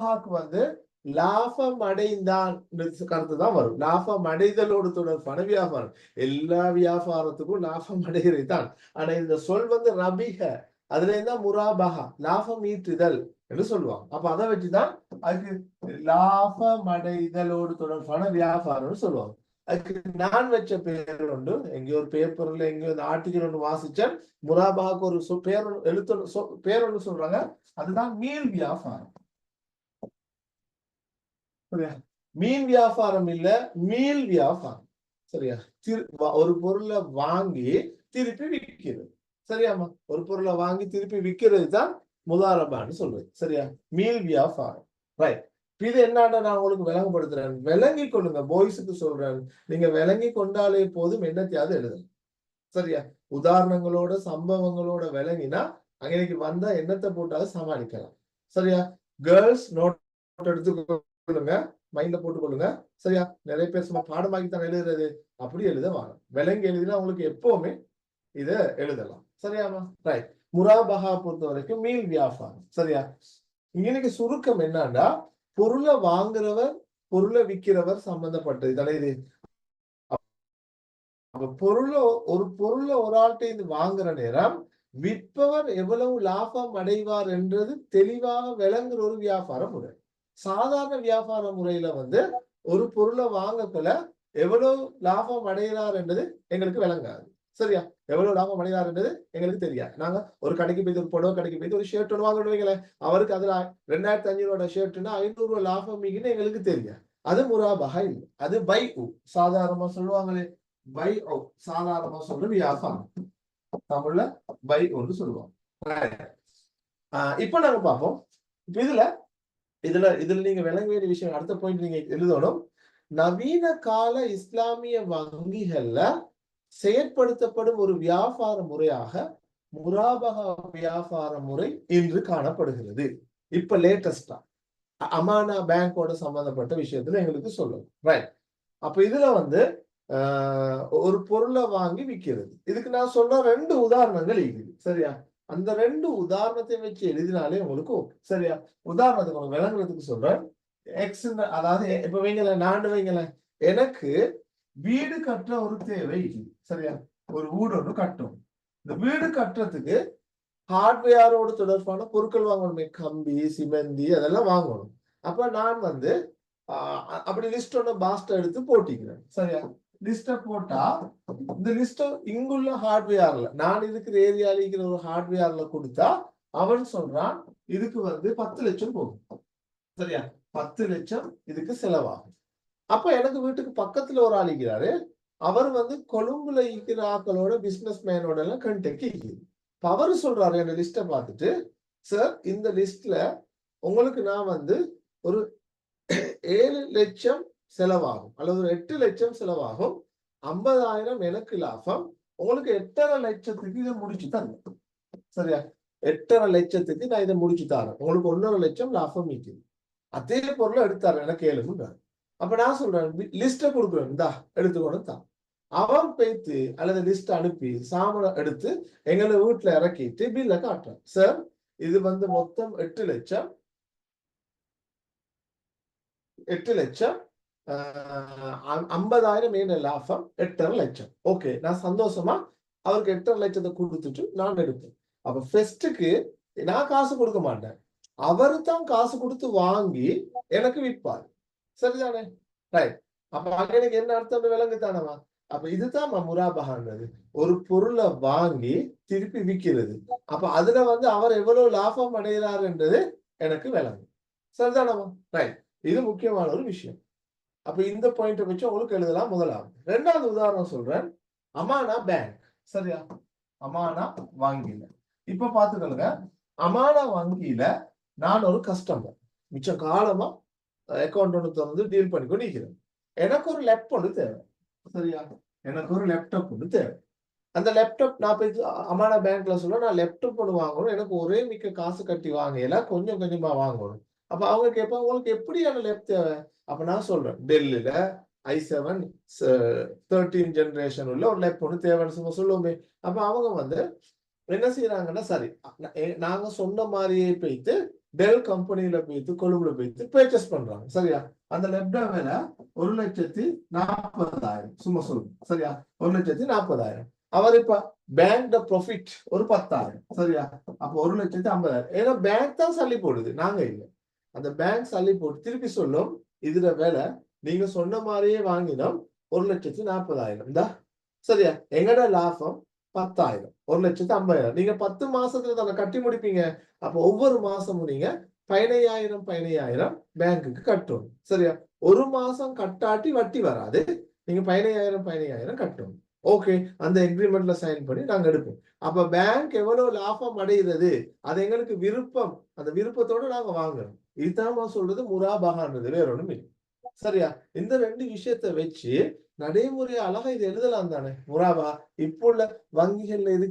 முராபாக்கு வந்து லாபம் அடைந்தான் கருத்து தான் வரும். லாபம் அடைதலோடு தொடர்பான வியாபாரம் எல்லா வியாபாரத்துக்கும் லாபம் அடைகிறது தான் ஆனா இந்த சொல் வந்து ரபிக அதுல இருந்தா முராபகா லாபம் ஈற்றுதல் என்று சொல்லுவாங்க. அப்ப அதை வச்சுதான் அதுக்கு லாபம் அடைதலோடு தொடர்பான வியாபாரம்னு சொல்லுவாங்க. அதுக்கு நான் வச்ச பேர் உண்டு. எங்கேயோ ஒரு பேப்பர்ல எங்கேயோ இந்த ஆர்டிக்கல் ஒன்று வாசிச்சேன். முராபாக்கு ஒரு சொ- பேர் எழுத்து பேர் ஒன்று சொல்றாங்க. அதுதான் மீள் வியாபாரம். சரியா மீன் வியாபாரம் இல்ல மீள் வியாபாரம். சரியா? திரு ஒரு பொருளை வாங்கி திருப்பி விற்கிறது. சரியாமா ஒரு பொருளை வாங்கி திருப்பி விற்கிறது தான் முதாரபான்னு சொல்றது. சரியா? மீல் வியாபாரம். ரைட் இது என்னடா நான் உங்களுக்கு விளங்கப்படுத்துறேன்? விளங்கி கொள்ளுங்க. பாய்ஸுக்கு சொல்றேன். நீங்க விளங்கி கொண்டாலே போதும் என்னத்தையாவது எழுதுங்க. சரியா? உதாரணங்களோட சம்பவங்களோட விளங்கினா அங்கே வந்தா என்னத்தை போட்டாலும் சமாளிக்கலாம். சரியா? கேர்ள்ஸ் நோட் கொள்ளுங்க மைண்ட்ல போட்டுக்கொள்ளுங்க. சரியா? நிறைய பேர் சும்மா பாடமாக்கி தான் எழுதுறது. அப்படி எழுத வாங்க. விலங்கு எழுதினா உங்களுக்கு எப்பவுமே இத எழுதலாம். சரியாமா ரைட் முராபகா பொறுத்த வரைக்கும் மீள் வியாபாரம். சரியா? இன்னைக்கு சுருக்கம் என்னன்னா பொருளை வாங்குறவர் பொருளை விற்கிறவர் சம்பந்தப்பட்டது. தானே இது? அப்ப பொருளை ஒரு பொருளை ஒரு ஆள்கிட்ட இருந்து வாங்குற நேரம் விற்பவர் எவ்வளவு லாபம் அடைவார் என்றது தெளிவாக விளங்குற ஒரு வியாபார முறை சாதாரண வியாபார முறையில வந்து ஒரு பொருளை வாங்கக்குள்ள எவ்வளவு லாபம் அடைகிறார் என்றது எங்களுக்கு விளங்காது. சரியா? எவ்வளவு லாபம் அடைகிறார் என்றது எங்களுக்கு தெரியாது. நாங்க ஒரு கடைக்கு போய் ஒரு புடவை கடைக்கு போய் ஒரு ஷர்ட் ஒன்று வாங்கணும் வைங்களேன். அவருக்கு அதுல ரெண்டாயிரத்தி அஞ்சூறு ரூபாய் ஷர்ட்னா ஐநூறு ரூபாய் லாபம் மிகுன்னு எங்களுக்கு தெரியாது. அது முராபாக இல்லை. அது பை உ. சாதாரணமா சொல்லுவாங்களே பை ஓ சாதாரணமா சொல்ற வியாபாரம். தமிழ்ல பை ஒன்று சொல்லுவாங்க. ஆஹ் இப்ப நாங்க பார்ப்போம். இதுல இதுல இதுல நீங்க விளங்க வேண்டிய விஷயம் அடுத்த பாயிண்ட் நீங்க எழுதணும். நவீன கால இஸ்லாமிய வங்கிகள்ல செயற்படுத்தப்படும் ஒரு வியாபார முறையாக முராபகா வியாபார முறை இன்று காணப்படுகிறது. இப்ப லேட்டஸ்டா அமானா பேங்கோட சம்பந்தப்பட்ட விஷயத்துல எங்களுக்கு சொல்லணும். ரைட் அப்ப இதுல வந்து ஆஹ் ஒரு பொருளை வாங்கி விற்கிறது இதுக்கு நான் சொன்ன ரெண்டு உதாரணங்கள் இருக்குது சரியா? அந்த ரெண்டு உதாரணத்தை வச்சு எழுதினாலே உங்களுக்கு ஓகே சரியா? உதாரணத்துக்கு உங்களுக்கு விளங்குறதுக்கு சொல்றேன். எக்ஸ் அதாவது இப்ப வைங்களேன் நான் வைங்களேன். எனக்கு வீடு கட்டுற ஒரு தேவை சரியா? ஒரு வீடு ஒன்று கட்டும் இந்த வீடு கட்டுறதுக்கு ஹார்ட்வேரோட தொடர்பான பொருட்கள் வாங்கணுமே. கம்பி சிமெந்தி அதெல்லாம் வாங்கணும். அப்ப நான் வந்து அப்படி லிஸ்ட் ஒன்று பாஸ்டர் எடுத்து போட்டிக்கிறேன். சரியா? லிஸ்ட போட்டா இந்த லிஸ்ட இங்குள்ள ஹார்ட்வேர்ல நான் இருக்கிற ஏரியால இருக்கிற ஒரு ஹார்ட்வேர்ல கொடுத்தா அவன் சொல்றான் இதுக்கு வந்து பத்து லட்சம் போகும் சரியா? பத்து லட்சம் இதுக்கு செலவாகும். அப்ப எனக்கு வீட்டுக்கு பக்கத்துல ஒரு ஆள் அவர் வந்து கொழும்புல இருக்கிற ஆக்களோட பிசினஸ் மேனோட எல்லாம் கண்டெக்ட் இருக்குது இப்ப அவரு சொல்றாரு அந்த லிஸ்ட்டை பார்த்துட்டு சார் இந்த லிஸ்ட்ல உங்களுக்கு நான் வந்து ஒரு ஏழு லட்சம் செலவாகும். அல்லது ஒரு எட்டு லட்சம் செலவாகும். ஐம்பதாயிரம் எனக்கு லாபம். உங்களுக்கு எட்டரை லட்சத்துக்கு இதை முடிச்சு தரணும். சரியா? எட்டரை லட்சத்துக்கு நான் இதை முடிச்சு தரேன். உங்களுக்கு ஒன்னரை லட்சம் லாபம் மீக்குது அதே பொருளை எடுத்தாரன் எனக்கு ஏழுமுன்றாரு அப்ப நான் சொல்றேன் லிஸ்ட கொடுக்குறேன். இந்தா எடுத்துக்கொண்டு தான் அவன் பேத்து அல்லது லிஸ்ட் அனுப்பி சாமனை எடுத்து எங்களை வீட்டுல இறக்கிட்டு பில்ல காட்டுறான். சார் இது வந்து மொத்தம் எட்டு லட்சம். எட்டு லட்சம். ஐம்பதாயிரம் என்ன லாபம் எட்டரை லட்சம் ஓகே நான் சந்தோஷமா அவருக்கு எட்டரை லட்சத்தை கொடுத்துட்டு நான் எடுப்பேன் அப்ப ஃபெஸ்ட்டுக்கு நான் காசு கொடுக்க மாட்டேன் அவரு தான் காசு கொடுத்து வாங்கி எனக்கு விற்பார் சரிதானே ரைட் அப்ப அங்க எனக்கு என்ன அர்த்தம் விலங்கு தானவா அப்ப இதுதான் முராபகான்றது ஒரு பொருளை வாங்கி திருப்பி விற்கிறது அப்ப அதுல வந்து அவர் எவ்வளவு லாபம் அடைகிறாருன்றது எனக்கு விளங்கும் சரிதானவா ரைட் இது முக்கியமான ஒரு விஷயம் அப்ப இந்த பாயிண்ட் வச்சு உங்களுக்கு எழுதலாம் முதலாவது ரெண்டாவது உதாரணம் சொல்றேன். அமானா பேங்க் சரியா? அமானா வங்கியில. இப்ப பாத்துக்கோங்க. அமானா வங்கியில நான் ஒரு கஸ்டமர் மிச்ச காலமா அக்கௌண்ட் ஒன்று திறந்து டீல் பண்ணி கொண்டு நிற்கிறேன் எனக்கு ஒரு லேப்டாப் ஒன்று தேவை. சரியா? எனக்கு ஒரு லேப்டாப் ஒன்று தேவை. அந்த லேப்டாப் நான் போய் அமானா பேங்க்ல சொல்ல நான் லேப்டாப் ஒன்று வாங்கணும். எனக்கு ஒரே மிக்க காசு கட்டி வாங்கல. கொஞ்சம் கொஞ்சமா வாங்கணும். அப்ப அவங்க கேட்பாங்க உங்களுக்கு எப்படியான லேப் தேவை? அப்ப நான் சொல்றேன் டெல்லியில ஐ செவன் தேர்ட்டீன் ஜெனரேஷன் உள்ள ஒரு லேப் ஒன்று தேவைன்னு சும்மா சொல்லுவோமே. அப்ப அவங்க வந்து என்ன செய்யறாங்கன்னா சரி நாங்க சொன்ன மாதிரியே போயிட்டு டெல் கம்பெனியில போயிட்டு கொழும்புல போயிட்டு பர்ச்சேஸ் பண்றாங்க. சரியா? அந்த லெப்டா வேலை ஒரு லட்சத்தி நாற்பதாயிரம். சும்மா சொல்லுங்க. சரியா? ஒரு லட்சத்தி நாற்பதாயிரம். அவர் இப்ப பேங்க் ப்ராஃபிட் ஒரு பத்தாயிரம். சரியா? அப்ப ஒரு லட்சத்தி ஐம்பதாயிரம். ஏன்னா பேங்க் தான் சளி போடுது. நாங்க இல்ல. அந்த பேங்க் சல்லி போட்டு திருப்பி சொல்லும் இதுல விலை நீங்க சொன்ன மாதிரியே வாங்கினோம் ஒரு லட்சத்தி நாற்பதாயிரம். இந்தா சரியா? எங்கட லாபம்? பத்தாயிரம். ஒரு லட்சத்தி ஐம்பதாயிரம். நீங்க பத்து மாசத்துல தானே கட்டி முடிப்பீங்க. அப்ப ஒவ்வொரு மாசமும் நீங்க பதினையாயிரம் பதினையாயிரம் பேங்க்குக்கு கட்டணும். சரியா? ஒரு மாசம் கட்டாட்டி வட்டி வராது. நீங்க பதினையாயிரம் பதினையாயிரம் கட்டணும். ஓகே அந்த எக்ரிமெண்ட்ல சைன் பண்ணி நாங்க எடுப்போம். அப்ப பேங்க் எவ்வளவு லாபம் அடைகிறது? அது எங்களுக்கு விருப்பம். அந்த விருப்பத்தோட நாங்க வாங்குறோம். இதுதான் சொல்றது முராபகான்றது வேற ஒண்ணும் இல்லை சரியா? இந்த ரெண்டு விஷயத்த வச்சு நடைமுறை அழகா இது எழுதலாம் தானே? முராபா இப்போ உள்ள வங்கிகள்ல எதுக்கு